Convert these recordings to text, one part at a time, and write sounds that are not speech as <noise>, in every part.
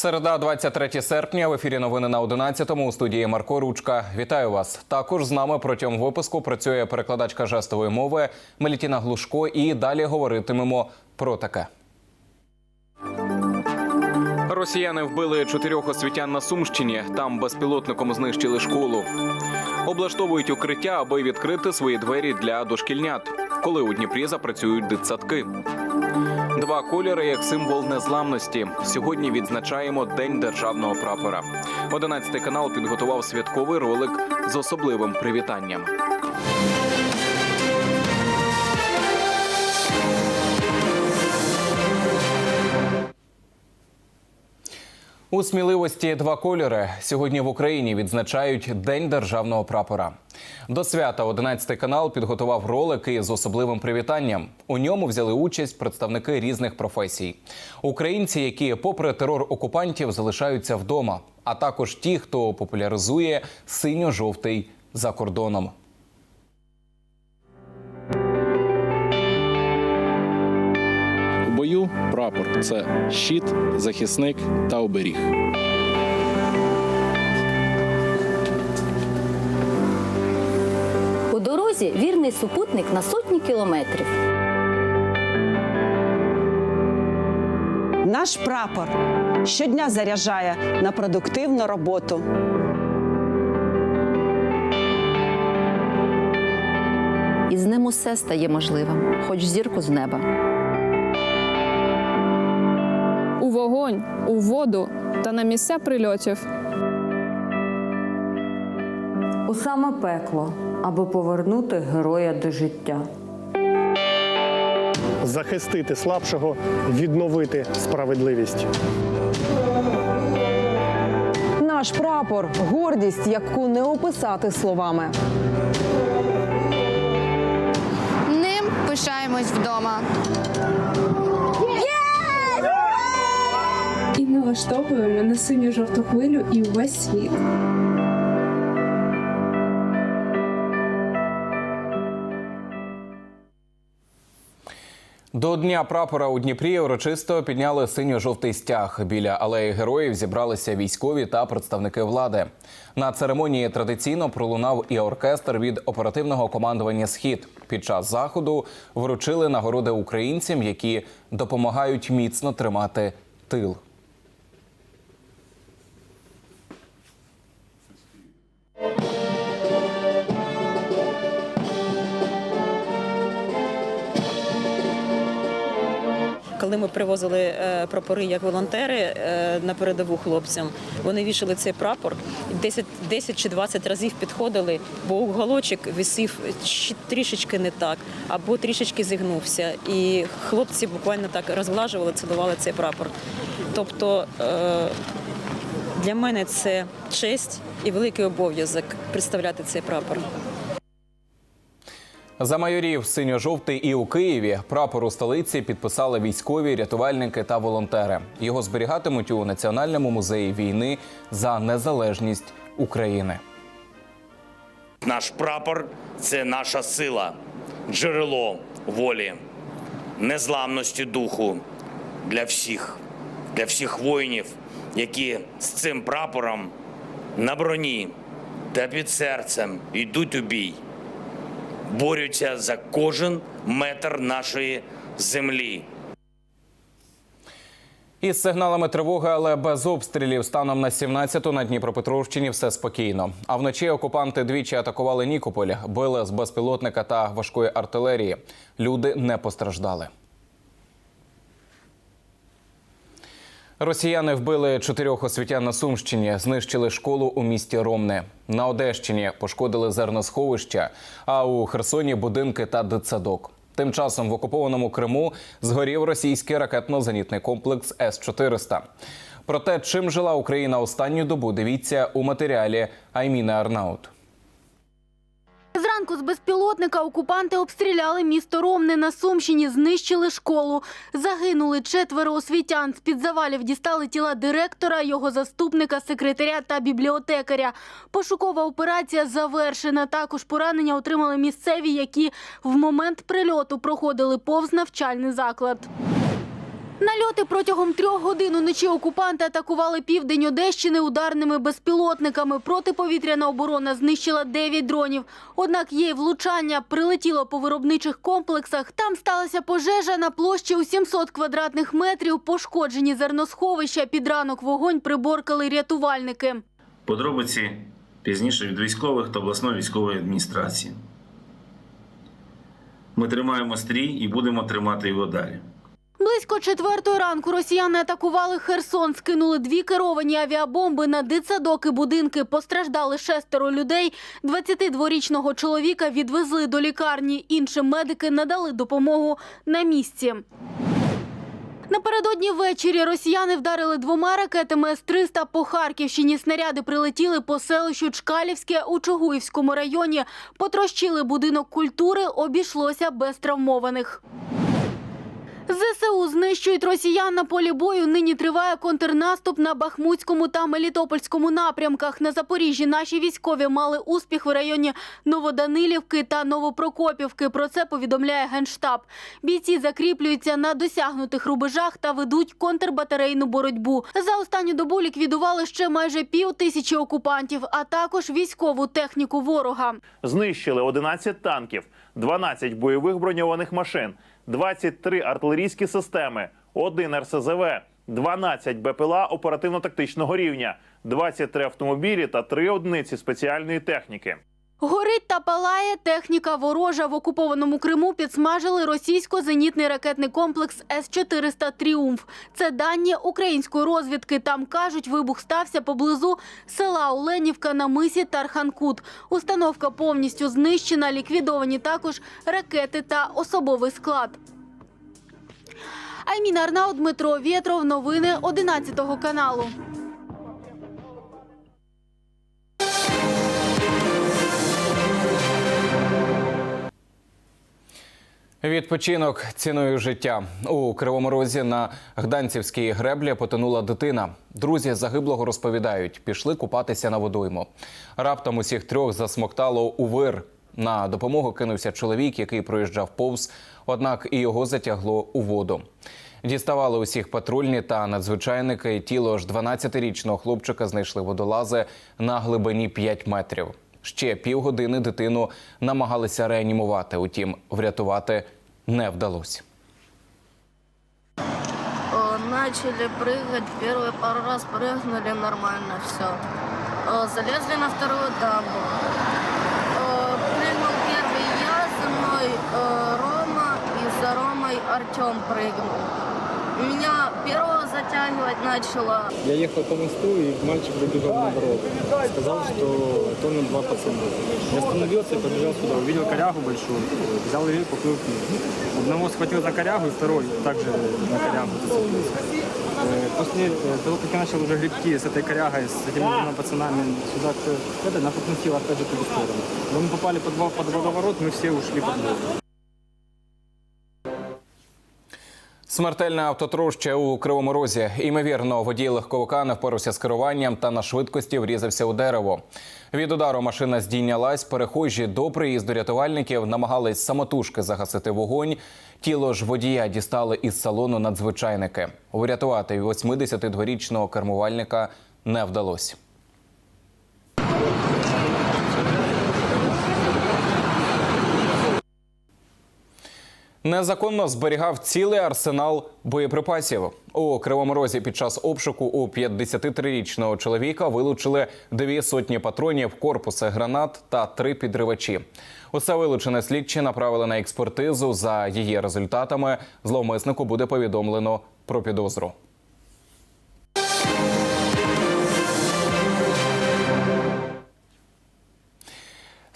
Середа, 23 серпня. В ефірі новини на 11-му у студії Марко Ручка. Вітаю вас. Також з нами протягом випуску працює перекладачка жестової мови Мелітіна Глушко. І далі говоритимемо про таке. Росіяни вбили чотирьох освітян на Сумщині. Там безпілотником знищили школу. Облаштовують укриття, аби відкрити свої двері для дошкільнят, коли у Дніпрі запрацюють дитсадки. Два кольори як символ незламності. Сьогодні відзначаємо День державного прапора. 11 канал підготував святковий ролик з особливим привітанням. У сміливості два кольори сьогодні в Україні відзначають День державного прапора. До свята 11 канал підготував ролики з особливим привітанням. У ньому взяли участь представники різних професій. Українці, які, попри терор окупантів, залишаються вдома, а також ті, хто популяризує синьо-жовтий за кордоном. Прапор це щит, захисник та оберіг. У дорозі вірний супутник на сотні кілометрів. Наш прапор щодня заряджає на продуктивну роботу. І з ним усе стає можливим, хоч зірку з неба. У вогонь, у воду та на місця прильотів. у саме пекло, аби повернути героя до життя. захистити слабшого, відновити справедливість. Наш прапор гордість, яку не описати словами. Ним пишаємось вдома. І налаштовуємо на синю жовту хвилю і увесь світ. До дня прапора у Дніпрі урочисто підняли синьо-жовтий стяг. Біля алеї героїв зібралися військові та представники влади. На церемонії традиційно пролунав і оркестр від оперативного командування Схід. Під час заходу вручили нагороди українцям, які допомагають міцно тримати тил. Привозили е, прапори як волонтери е, на передову хлопцям, вони вішали цей прапор 10, 10 чи 20 разів підходили, бо уголочок висів трішечки не так, або трішечки зігнувся. І хлопці буквально так розглажували, цілували цей прапор. Тобто е, для мене це честь і великий обов'язок представляти цей прапор. За майорів синьо-жовтий і у Києві прапор у столиці підписали військові, рятувальники та волонтери. Його зберігатимуть у Національному музеї війни за незалежність України. Наш прапор це наша сила, джерело волі, незламності духу для всіх, для всіх воїнів, які з цим прапором на броні та під серцем йдуть у бій, борються за кожен метр нашої землі. Із сигналами тривоги, але без обстрілів станом на 17-ту на Дніпропетровщині все спокійно. А вночі окупанти двічі атакували Нікополь, били з безпілотника та важкої артилерії. Люди не постраждали. Росіяни вбили чотирьох освітян на Сумщині, знищили школу у місті Ромне. На Одещині пошкодили зерносховища, а у Херсоні будинки та дитсадок. Тим часом в окупованому Криму згорів російський ракетно-зенітний комплекс С-400. Про те, чим жила Україна останню добу, дивіться у матеріалі Айміни Арнаут. Зранку з безпілотника окупанти обстріляли місто Ромне на Сумщині, знищили школу. Загинули четверо освітян. З-під завалів дістали тіла директора, його заступника, секретаря та бібліотекаря. Пошукова операція завершена. Також поранення отримали місцеві, які в момент прильоту проходили повз навчальний заклад. Нальоти протягом трьох годин уночі окупанти атакували південь Одещини ударними безпілотниками. Протиповітряна оборона знищила 9 дронів. Однак є влучання. Прилетіло по виробничих комплексах. Там сталася пожежа на площі у 700 квадратних метрів. Пошкоджені зерносховища. Під ранок вогонь приборкали рятувальники. Подробиці пізніше від військових та обласної військової адміністрації. Ми тримаємо стрій і будемо тримати його далі. Близько четвертої ранку росіяни атакували Херсон, скинули дві керовані авіабомби на дитсадок і будинки. Постраждали шестеро людей. 22-річного чоловіка відвезли до лікарні. Іншим медики надали допомогу на місці. Напередодні ввечері росіяни вдарили двома ракетами С-300 по Харківщині. Снаряди прилетіли по селищу Чкалівське у Чугуївському районі. Потрощили будинок культури, обійшлося без травмованих. ЗСУ знищують росіян на полі бою. Нині триває контрнаступ на Бахмутському та Мелітопольському напрямках. На Запоріжжі наші військові мали успіх в районі Новоданилівки та Новопрокопівки. Про це повідомляє Генштаб. Бійці закріплюються на досягнутих рубежах та ведуть контрбатарейну боротьбу. За останню добу ліквідували ще майже пів тисячі окупантів, а також військову техніку ворога. Знищили 11 танків, 12 бойових броньованих машин, 23 артилерійські системи, 1 РСЗВ, 12 БПЛА оперативно-тактичного рівня, 23 автомобілі та 3 одиниці спеціальної техніки. Горить та палає техніка ворожа в окупованому Криму. Підсмажили російсько-зенітний ракетний комплекс С-400 «Тріумф». Це дані української розвідки. Там кажуть, вибух стався поблизу села Оленівка на мисі Тарханкут. Установка повністю знищена. Ліквідовані також ракети та особовий склад. Айміна Арнау, Дмитро Вєтров. Новини 11 каналу. Відпочинок ціною життя у Кривому Розі на Гданцівській греблі потонула дитина. Друзі загиблого розповідають, пішли купатися на водойму. Раптом усіх трьох засмоктало у вир. На допомогу кинувся чоловік, який проїжджав повз, однак і його затягло у воду. Діставали усіх патрульні та надзвичайники. Тіло ж 12-річного хлопчика знайшли водолази на глибині 5 метрів. Ще півгодини дитину намагалися реанімувати, утім, врятувати не вдалося. Начали прыгать, первый пару раз прыгнули, нормально все. Залезли на вторую дамбу. Э, Прыгнул первый я, за мной э, Рома, и за Ромой Артем прыгнул. Меня первого затягивать начало. Я ехал по мосту, и мальчик выбежал наоборот. Сказал, что тонут два пацана. Я остановился и побежал сюда. Увидел корягу большую, взял ее и поплыл к ним. Одного схватил за корягу, и второй также на корягу зацепился. Э, После э, того, как я начал уже гребки с этой корягой, с этими двумя пацанами сюда, к- это, нас относило опять же в ту сторону. Когда мы попали под, во- под водоворот, мы все ушли под воду. Смертельне автотроща у Кривому Розі. Імовірно, водій легковика не впорався з керуванням та на швидкості врізався у дерево. Від удару машина здійнялась. Перехожі до приїзду рятувальників намагались самотужки загасити вогонь. Тіло ж водія дістали із салону надзвичайники. Врятувати 82-річного кермувальника не вдалося. Незаконно зберігав цілий арсенал боєприпасів. У Кривому Розі під час обшуку у 53-річного чоловіка вилучили дві сотні патронів, корпуси гранат та три підривачі. Усе вилучене слідчі направили на експертизу. За її результатами зловмиснику буде повідомлено про підозру.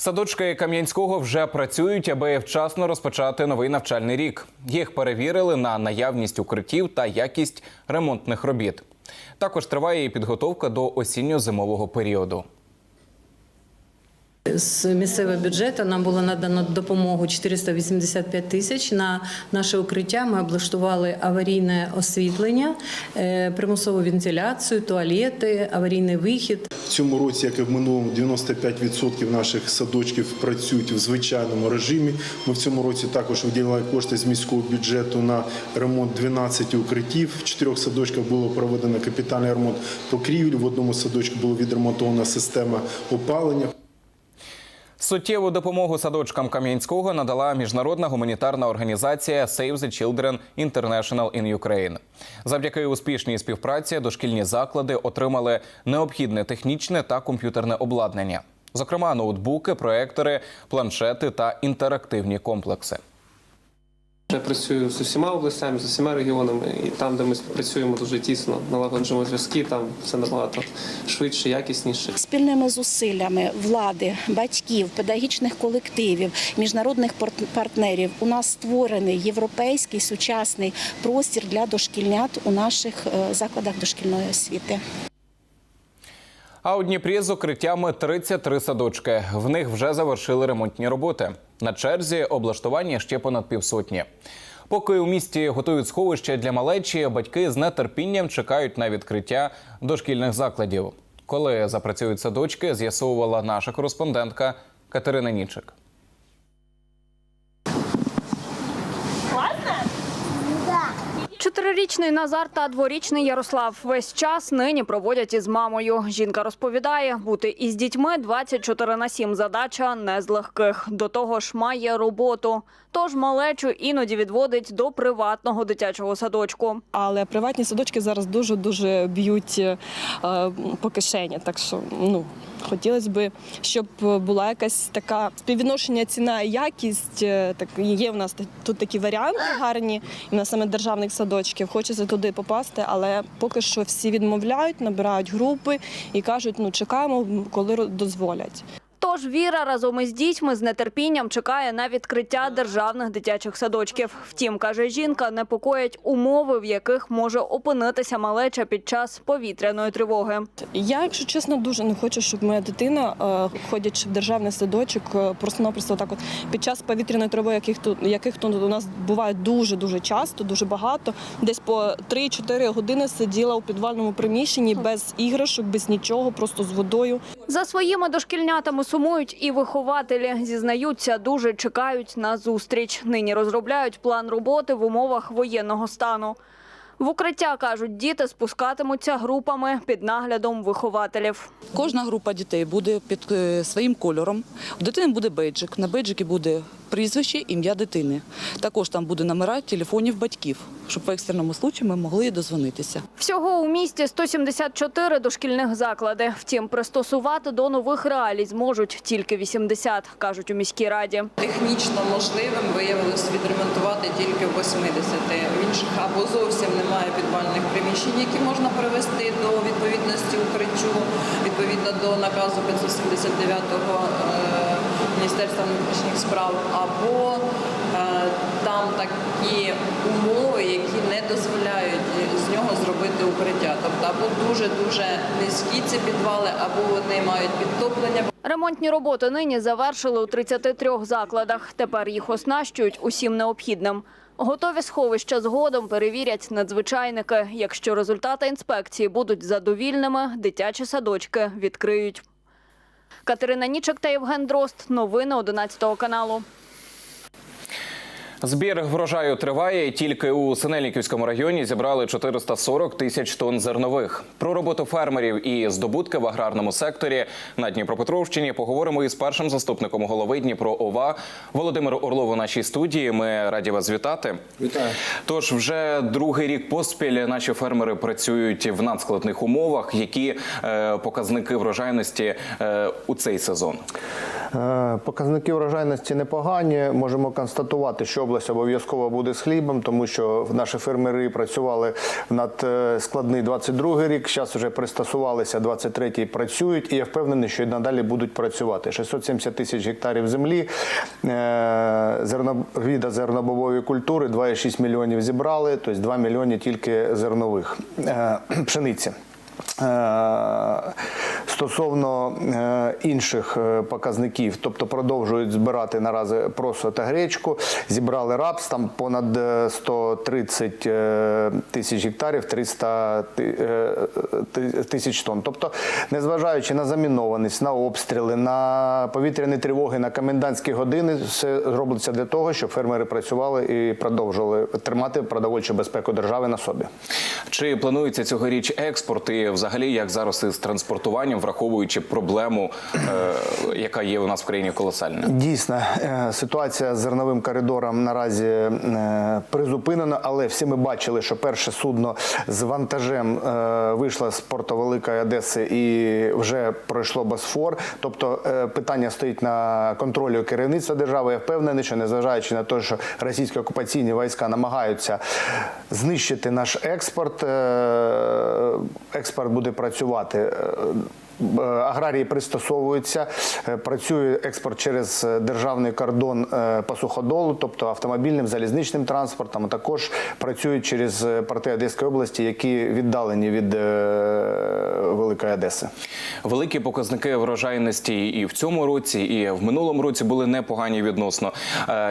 Садочки Кам'янського вже працюють, аби вчасно розпочати новий навчальний рік. Їх перевірили на наявність укриттів та якість ремонтних робіт. Також триває і підготовка до осінньо-зимового періоду. З місцевого бюджету нам було надано допомогу 485 тисяч на наше укриття. Ми облаштували аварійне освітлення, е, примусову вентиляцію, туалети, аварійний вихід. В цьому році, як і в минулому, 95% наших садочків працюють в звичайному режимі. Ми в цьому році також виділили кошти з міського бюджету на ремонт 12 укриттів. В чотирьох садочках було проведено капітальний ремонт покрівель. В одному садочку була відремонтована система опалення. Суттєву допомогу садочкам Кам'янського надала міжнародна гуманітарна організація Save the Children International in Ukraine. Завдяки успішній співпраці дошкільні заклади отримали необхідне технічне та комп'ютерне обладнання, зокрема ноутбуки, проектори, планшети та інтерактивні комплекси. Я працюю з усіма областями, з усіма регіонами, і там, де ми працюємо дуже тісно, налагоджуємо зв'язки, там все набагато швидше, якісніше. Спільними зусиллями влади, батьків, педагогічних колективів, міжнародних партнерів у нас створений європейський сучасний простір для дошкільнят у наших е, закладах дошкільної освіти. А у Дніпрі з укриттями 33 садочки. В них вже завершили ремонтні роботи. На черзі облаштування ще понад півсотні. Поки у місті готують сховище для малечі, батьки з нетерпінням чекають на відкриття дошкільних закладів. Коли запрацюють садочки, з'ясовувала наша кореспондентка Катерина Нічик. Чотирирічний Назар та дворічний Ярослав весь час нині проводять із мамою. Жінка розповідає, бути із дітьми 24 на 7 задача не з легких. До того ж, має роботу. Тож малечу іноді відводить до приватного дитячого садочку. Але приватні садочки зараз дуже дуже б'ють е, по кишені. Так що ну хотілося б, щоб була якась така співвідношення ціна і якість. Е, Так є в нас тут такі варіанти гарні, і на саме державних садочків. Хочеться туди попасти, але поки що всі відмовляють, набирають групи і кажуть, ну чекаємо, коли дозволять. Тож Віра разом із дітьми з нетерпінням чекає на відкриття державних дитячих садочків. Втім, каже жінка, непокоять умови, в яких може опинитися малеча під час повітряної тривоги. Я, якщо чесно, дуже не хочу, щоб моя дитина, е, ходячи в державний садочок, е, просто-напросто так от під час повітряної тривоги, яких тут яких тут у нас буває дуже дуже часто, дуже багато. Десь по 3-4 години сиділа у підвальному приміщенні без іграшок, без нічого, просто з водою. За своїми дошкільнятами сумують і вихователі. Зізнаються, дуже чекають на зустріч. Нині розробляють план роботи в умовах воєнного стану. В укриття, кажуть, діти спускатимуться групами під наглядом вихователів. Кожна група дітей буде під е, своїм кольором. У дитини буде бейджик. На бейджикі буде прізвище, ім'я дитини. Також там буде номера телефонів батьків, щоб в екстреному случаї ми могли дозвонитися. Всього у місті 174 дошкільних заклади. Втім, пристосувати до нових реалій зможуть тільки 80, кажуть у міській раді. Технічно можливим виявилось відремонтувати тільки в 80. В інших або зовсім немає підвальних приміщень, які можна привести до відповідності укриттю, відповідно до наказу 579-го е, Міністерства внутрішніх справ, або е, там такі умови, які не дозволяють з нього зробити укриття. Тобто або дуже дуже низькі ці підвали, або вони мають підтоплення. Ремонтні роботи нині завершили у 33 закладах. Тепер їх оснащують усім необхідним. Готові сховища згодом перевірять надзвичайники. Якщо результати інспекції будуть задовільними, дитячі садочки відкриють. Катерина Нічик та Євген Дрозд. Новини 11 каналу. Збір врожаю триває. Тільки у Синельниківському районі зібрали 440 тисяч тонн зернових. Про роботу фермерів і здобутки в аграрному секторі на Дніпропетровщині поговоримо із першим заступником голови Дніпро ОВА Володимир Орлов у нашій студії. Ми раді вас вітати. Вітаю. Тож вже другий рік поспіль наші фермери працюють в надскладних умовах. Які е, показники врожайності е, у цей сезон? Е, Показники врожайності непогані. Можемо констатувати, що область обов'язково буде з хлібом, тому що наші фермери працювали над е, складний 22 рік. Зараз вже пристосувалися 23-й працюють, і я впевнений, що і надалі будуть працювати. 670 тисяч гектарів землі е, зерновіда зернобової культури, 2,6 мільйонів зібрали, тобто 2 мільйони тільки зернових е, <clears throat> пшениці. Стосовно е, інших е, показників, тобто продовжують збирати наразі просо та гречку, зібрали рапс, там понад е, 130 е, тисяч гектарів, 300 ти- е, ти- тисяч тонн. Тобто, незважаючи на замінованість, на обстріли, на повітряні тривоги, на комендантські години, все робиться для того, щоб фермери працювали і продовжували тримати продовольчу безпеку держави на собі. Чи планується цьогоріч експорт і взагалі як зараз із транспортуванням, враховуючи проблему, е, яка є у нас в країні колосальна? Дійсно, е, ситуація з зерновим коридором наразі е, призупинена, але всі ми бачили, що перше судно з вантажем вийшло з порту Великої Одеси і вже пройшло Босфор. Тобто питання стоїть на контролі керівництва держави. Я впевнений, що незважаючи на те, що російські окупаційні війська намагаються знищити наш експорт, експорт буде працювати. Е, Аграрії пристосовуються, е, працює експорт через е, державний кордон е, по суходолу, тобто автомобільним, залізничним транспортом. а Також працюють через порти Одеської області, які віддалені від Великої Одеси. Великі показники врожайності і в цьому році, і в минулому році були непогані відносно.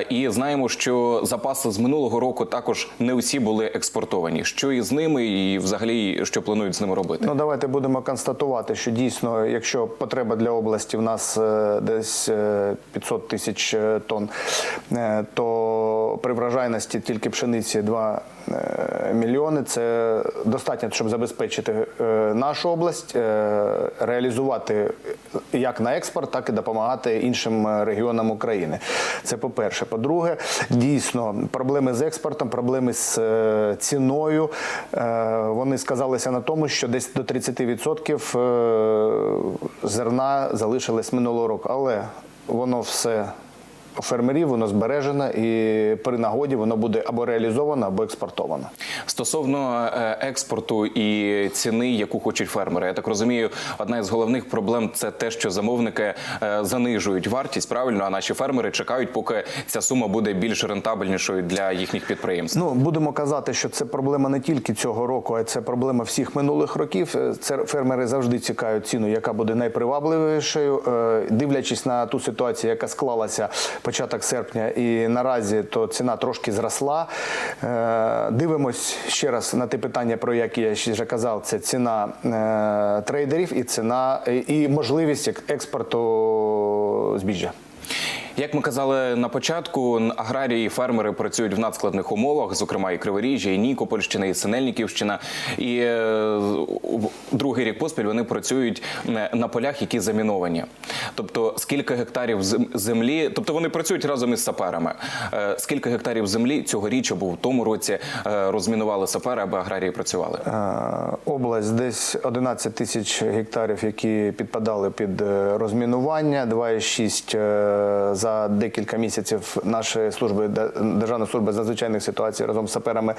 І знаємо, що запаси з минулого року також не усі були експортовані. Що із ними, і взагалі що планують з ними робити? Ну давайте будемо констатувати, що дійсно, якщо потреба для області в нас е, десь е, 500 тисяч е, тонн, е, то при врожайності тільки пшениці 2 е, мільйони це достатньо, щоб забезпечити е, нашу область, е, реалізувати як на експорт, так і допомагати іншим регіонам України. Це по-перше. По-друге, дійсно проблеми з експортом, проблеми з ціною. Вони сказалися на тому, що десь до 30% е, зерна залишилось минулого року, але воно все. Фермерів воно збережено і при нагоді воно буде або реалізовано, або експортовано. Стосовно е, експорту і ціни, яку хочуть фермери, я так розумію, одна із головних проблем це те, що замовники е, занижують вартість правильно, а наші фермери чекають, поки ця сума буде більш рентабельнішою для їхніх підприємств. Ну будемо казати, що це проблема не тільки цього року, а це проблема всіх минулих років. Е, Це фермери завжди цікають ціну, яка буде найпривабливішою, дивлячись на ту ситуацію, яка склалася початок серпня, і наразі то ціна трошки зросла. Е, Дивимось ще раз на те питання, про яке я ще вже казав. Це ціна е, трейдерів і ціна і можливість ек- експорту збіжжя. Як ми казали на початку, аграрії і фермери працюють в надскладних умовах, зокрема і Криворіжжя, і Нікопольщина, і Синельниківщина. І е, другий рік поспіль вони працюють на полях, які заміновані. Тобто, скільки гектарів землі, тобто вони працюють разом із саперами. Е, Скільки гектарів землі цьогоріч або в тому році е, розмінували сапери, аби аграрії працювали? Область десь 11 тисяч гектарів, які підпадали під розмінування. 2,6 е, за декілька місяців наші служби Державна служба з надзвичайних ситуацій разом з саперами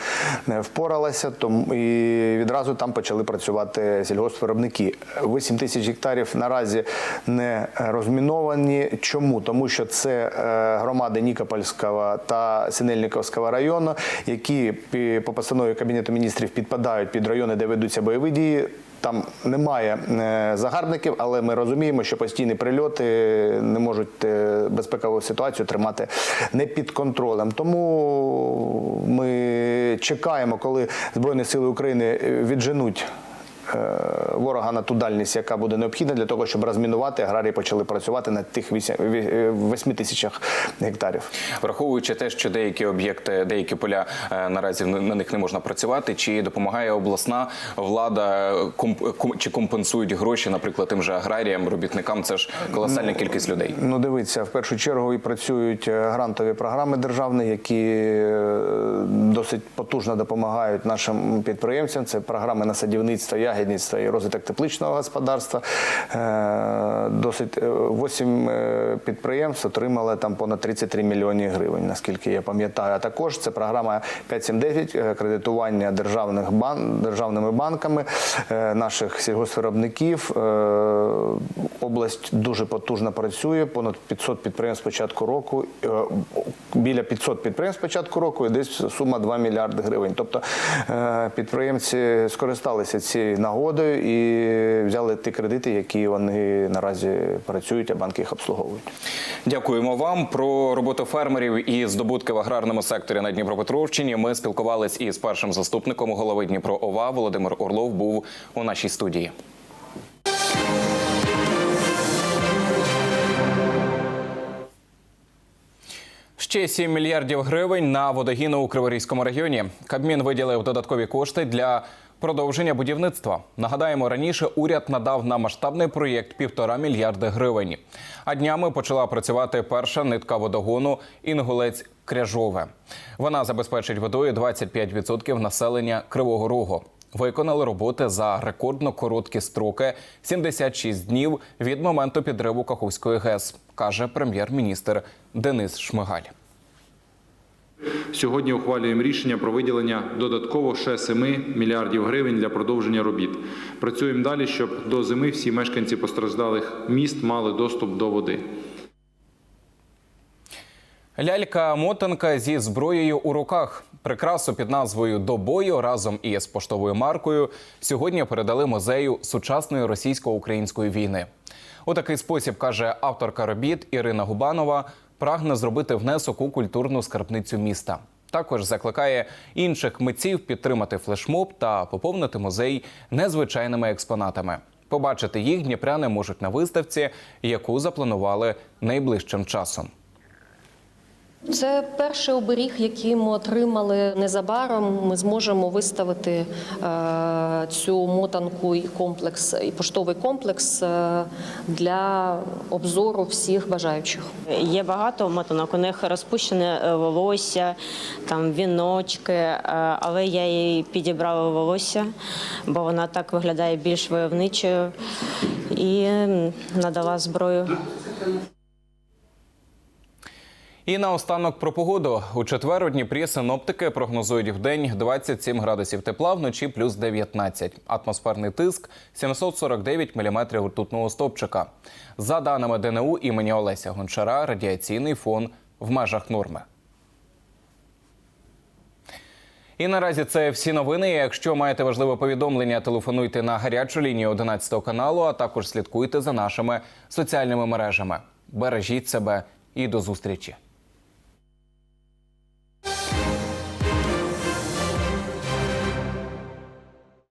е, впоралася. Тому і відразу там почали працювати сільгоспвиробники. 8 тисяч гектарів наразі не розміновані. Чому? Тому що це е, громади Нікопольського та Синельниковського району, які по постанові Кабінету міністрів підпадають під райони, де ведуться бойові дії. Там немає е, загарбників, але ми розуміємо, що постійні прильоти не можуть е, безпекову ситуацію тримати не під контролем. Тому ми чекаємо, коли Збройні Сили України відженуть. Е, Ворога на ту дальність, яка буде необхідна для того, щоб розмінувати, аграрії почали працювати на тих 8 тисячах гектарів. Враховуючи те, що деякі об'єкти, деякі поля е, наразі на них не можна працювати, чи допомагає обласна влада чи компенсують гроші, наприклад, тим же аграріям, робітникам? Це ж колосальна кількість людей. Ну, дивіться, в першу чергу і працюють е, грантові програми державні, які е, досить потужно допомагають нашим підприємцям. Це програми на садівництво, ягідництво і розвиток тепличного господарства. Е, Досить 8 підприємств отримали там понад 33 мільйони гривень, наскільки я пам'ятаю. А також це програма 579 е, кредитування державних бан державними банками е, наших сільгоспвиробників. Е, Область дуже потужно працює. Понад 500 підприємств з початку року. е, Біля 500 підприємств з початку року і десь сума 2 мільярди гривень. Тобто е, підприємці скористалися цією нагодою і взяли ті кредити, які вони наразі працюють, а банки їх обслуговують. Дякуємо вам про роботу фермерів і здобутки в аграрному секторі на Дніпропетровщині. Ми спілкувались із першим заступником голови Дніпро ОВА Володимир Орлов був у нашій студії. Ще 7 мільярдів гривень на водогіну у Криворізькому районі. Кабмін виділив додаткові кошти для продовження будівництва. Нагадаємо, раніше уряд надав на масштабний проєкт півтора мільярди гривень. А днями почала працювати перша нитка водогону Інгулець Кряжове. Вона забезпечить водою 25% населення Кривого Рогу. Виконали роботи за рекордно короткі строки 76 днів від моменту підриву Каховської ГЕС, каже прем'єр-міністр Денис Шмигаль. Сьогодні ухвалюємо рішення про виділення додатково ще 7 мільярдів гривень для продовження робіт. Працюємо далі, щоб до зими всі мешканці постраждалих міст мали доступ до води. Лялька-мотанка зі зброєю у руках. Прикрасу під назвою До бою разом із поштовою маркою сьогодні передали музею сучасної російсько-української війни. У такий спосіб каже авторка робіт Ірина Губанова, прагне зробити внесок у культурну скарбницю міста. Також закликає інших митців підтримати флешмоб та поповнити музей незвичайними експонатами. Побачити їх дніпряни можуть на виставці, яку запланували найближчим часом. Це перший оберіг, який ми отримали незабаром. Ми зможемо виставити е, цю мотанку і комплекс, і поштовий комплекс е, для обзору всіх бажаючих. Є багато мотанок, у них розпущене е, волосся, там віночки, але я їй підібрала волосся, бо вона так виглядає більш войовничою і надала зброю. І наостанок про погоду. У четвер у Дніпрі синоптики прогнозують в день 27 градусів тепла, вночі плюс 19. Атмосферний тиск 749 міліметрів ртутного стопчика. За даними ДНУ імені Олеся Гончара, радіаційний фон в межах норми. І наразі це всі новини. Якщо маєте важливе повідомлення, телефонуйте на гарячу лінію 11 каналу, а також слідкуйте за нашими соціальними мережами. Бережіть себе і до зустрічі.